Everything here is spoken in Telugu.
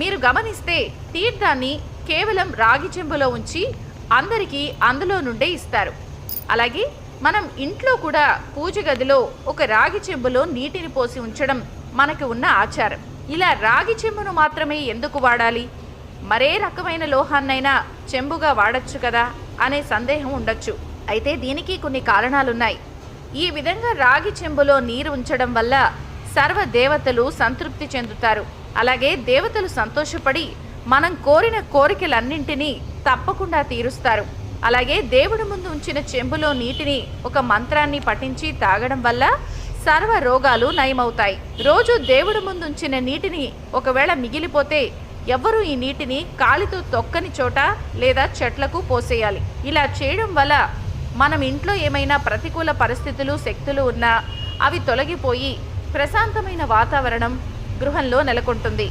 మీరు గమనిస్తే తీర్థాన్ని కేవలం రాగి చెంబులో ఉంచి అందరికీ అందులో నుండే ఇస్తారు. అలాగే మనం ఇంట్లో కూడా పూజ గదిలో ఒక రాగి చెంబులో నీటిని పోసి ఉంచడం మనకు ఉన్న ఆచారం. ఇలా రాగి చెంబును మాత్రమే ఎందుకు వాడాలి? మరే రకమైన లోహాన్నైనా చెంబుగా వాడచ్చు కదా అనే సందేహం ఉండొచ్చు. అయితే దీనికి కొన్ని కారణాలున్నాయి. ఈ విధంగా రాగి చెంబులో నీరు ఉంచడం వల్ల సర్వ దేవతలు సంతృప్తి చెందుతారు. అలాగే దేవతలు సంతోషపడి మనం కోరిన కోరికలన్నింటినీ తప్పకుండా తీరుస్తారు. అలాగే దేవుడి ముందు ఉంచిన చెంబులో నీటిని ఒక మంత్రాన్ని పఠించి తాగడం వల్ల సర్వ రోగాలు నయమవుతాయి. రోజు దేవుడి ముందు ఉంచిన నీటిని ఒకవేళ మిగిలిపోతే ఎవ్వరూ ఈ నీటిని కాలితో తొక్కని చోట లేదా చెట్లకు పోసేయాలి. ఇలా చేయడం వల్ల మనం ఇంట్లో ఏమైనా ప్రతికూల పరిస్థితులు శక్తులు ఉన్నా అవి తొలగిపోయి ప్రశాంతమైన వాతావరణం గృహంలో నెలకొంటుంది.